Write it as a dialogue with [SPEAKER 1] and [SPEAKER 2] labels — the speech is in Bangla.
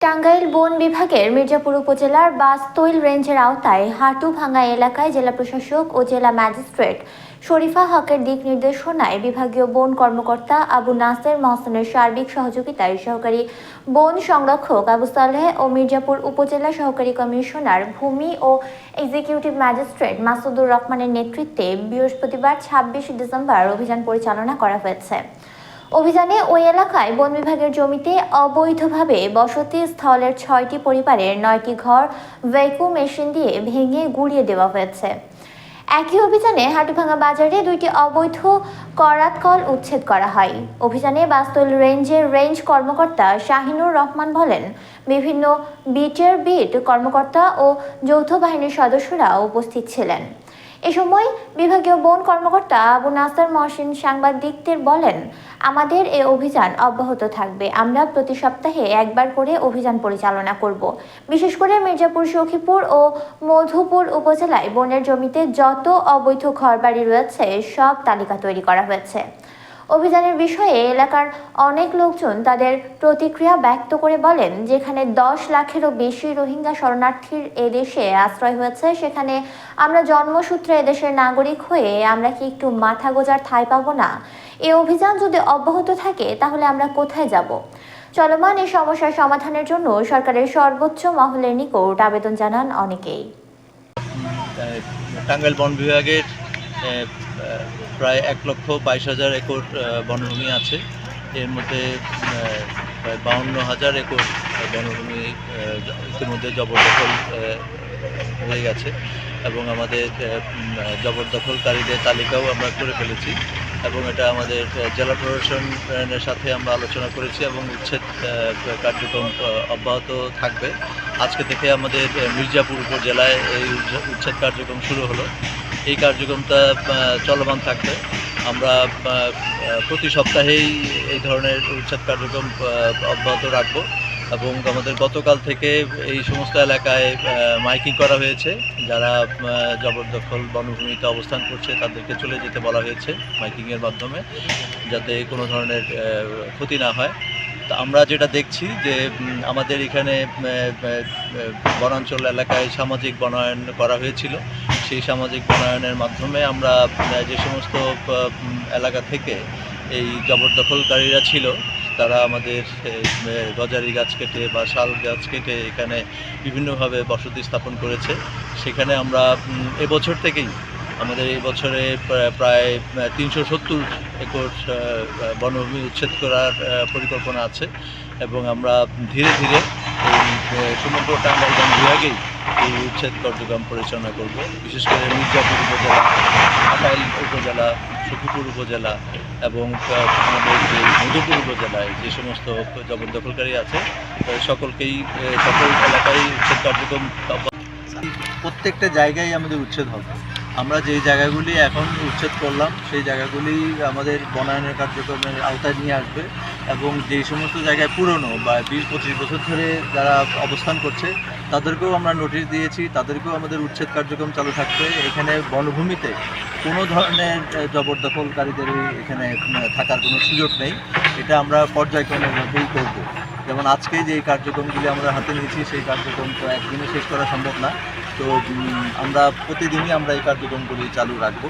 [SPEAKER 1] টাঙ্গাইল বন বিভাগের মির্জাপুর উপজেলার বাস্তৈল রেঞ্জের আওতায় হাটুভাঙ্গা এলাকায় জেলা প্রশাসক ও জেলা ম্যাজিস্ট্রেট শরীফা হকের দিক নির্দেশনায় বিভাগীয় বন কর্মকর্তা আবু নাসের মহসেনের সার্বিক সহযোগিতায় সহকারী বন সংরক্ষক আবু সালেহ ও মির্জাপুর উপজেলা সহকারী কমিশনার ভূমি ও এক্সিকিউটিভ ম্যাজিস্ট্রেট মাসুদুর রহমানের নেতৃত্বে বৃহস্পতিবার ছাব্বিশ ডিসেম্বর অভিযান পরিচালনা করা হয়েছে। অভিযানে ওই এলাকায় বন বিভাগের জমিতে অবৈধভাবে বসতি স্থলের ছয়টি পরিবারের নয়টি ঘর ভেকু মেশিন দিয়ে ভেঙে গুড়িয়ে দেওয়া হয়েছে। একই অভিযানে হাটুভাঙ্গা বাজারে দুইটি অবৈধ করাত কল উচ্ছেদ করা হয়। অভিযানে বাস্তল রেঞ্জের রেঞ্জ কর্মকর্তা শাহিনুর রহমান বলেন, বিভিন্ন বিটের বিট কর্মকর্তা ও যৌথ বাহিনীর সদস্যরা উপস্থিত ছিলেন। এ সময় বিভাগীয় বন কর্মকর্তা আবু নাসার মহসিন সাংবাদিকদের বলেন, আমাদের এ অভিযান অব্যাহত থাকবে। আমরা প্রতি সপ্তাহে একবার করে অভিযান পরিচালনা করব। বিশেষ করে মির্জাপুর, সখীপুর ও মধুপুর উপজেলায় বনের জমিতে যত অবৈধ ঘরবাড়ি রয়েছে, সব তালিকা তৈরি করা হয়েছে। অভিযানের বিষয়ে এলাকার অনেক লোকজন তাদের প্রতিক্রিয়া ব্যক্ত করে বলেন, যেখানে দশ লাখেরও বেশি রোহিঙ্গা শরণার্থীর এদেশে আশ্রয় হয়েছে, সেখানে আমরা জন্মসূত্রে এদেশের নাগরিক হয়ে আমরা কি একটু মাথা গোজার ঠাঁই পাবো না? এ অভিযান যদি অব্যাহত থাকে, তাহলে আমরা কোথায় যাব? চলমান এই সমস্যার সমাধানের জন্য সরকারের সর্বোচ্চ মহলের নিকট আবেদন জানান অনেকেই।
[SPEAKER 2] টাঙ্গাইল বন বিভাগের প্রায় এক লক্ষ বাইশ হাজার একর বনভূমি আছে। এর মধ্যে প্রায় বাউন্ন হাজার একর বনভূমি ইতিমধ্যে জবরদখল হয়ে গেছে। এবং আমাদের জবরদখলকারীদের তালিকাও আমরা করে ফেলেছি। এবং এটা আমাদের জেলা প্রশাসনের সাথে আমরা আলোচনা করেছি এবং উচ্ছেদ কার্যক্রম অব্যাহত থাকবে। আজকে থেকে আমাদের মির্জাপুর উপজেলায় এই উচ্ছেদ কার্যক্রম শুরু হলো। এই কার্যক্রমটা চলমান থাকবে। আমরা প্রতি সপ্তাহেই এই ধরনের উচ্ছেদ কার্যক্রম অব্যাহত রাখব এবং আমাদের গতকাল থেকে এই সমস্ত এলাকায় মাইকিং করা হয়েছে। যারা জবরদখল বনভূমিতে অবস্থান করছে, তাদেরকে চলে যেতে বলা হয়েছে মাইকিংয়ের মাধ্যমে, যাতে কোনো ধরনের ক্ষতি না হয়। আমরা যেটা দেখছি যে আমাদের এখানে বনাঞ্চল এলাকায় সামাজিক বনায়ন করা হয়েছিল। সেই সামাজিক বনায়নের মাধ্যমে আমরা যে সমস্ত এলাকা থেকে এই জবরদখলকারীরা ছিল, তারা আমাদের গজারি গাছ কেটে বা শাল গাছ কেটে এখানে বিভিন্নভাবে বসতি স্থাপন করেছে। সেখানে আমরা এবছর থেকেই আমাদের এই বছরে প্রা- প্রায় তিনশো সত্তর একর বনভূমি উচ্ছেদ করার পরিকল্পনা আছে এবং আমরা ধীরে ধীরে এই সমগ্র টাঙ্গাইলগঞ্জ বিভাগেই এই উচ্ছেদ কার্যক্রম পরিচালনা করব। বিশেষ করে মির্জাপুর উপজেলা টাঙ্গাইল উপজেলা, সখীপুর উপজেলা এবং আমাদের যে মধুপুর উপজেলায় যে সমস্ত জবরদখলকারী আছে সকলকেই সকল এলাকায় উচ্ছেদ কার্যক্রম প্রত্যেকটা জায়গায় আমাদের উচ্ছেদ হবে। আমরা যেই জায়গাগুলি এখন উচ্ছেদ করলাম সেই জায়গাগুলি আমাদের বনায়নের কার্যক্রমের আওতায় নিয়ে আসবে এবং যেই সমস্ত জায়গায় পুরনো বা বিশ পঁচিশ বছর ধরে যারা অবস্থান করছে তাদেরকেও আমরা নোটিশ দিয়েছি তাদেরকেও আমাদের উচ্ছেদ কার্যক্রম চালু থাকবে। এখানে বনভূমিতে কোনো ধরনের আহ, জবরদখলকারীদের এখানে থাকার কোনো সুযোগ নেই। এটা আমরা পর্যায়ক্রমেভাবেই করব। যেমন আজকে যে কার্যক্রমগুলি আমরা হাতে নিয়েছি সেই কার্যক্রম তো একদিনে শেষ করা সম্ভব না। তো আমরা প্রতিদিনই আমরা এই কার্যক্রমগুলি চালু রাখব।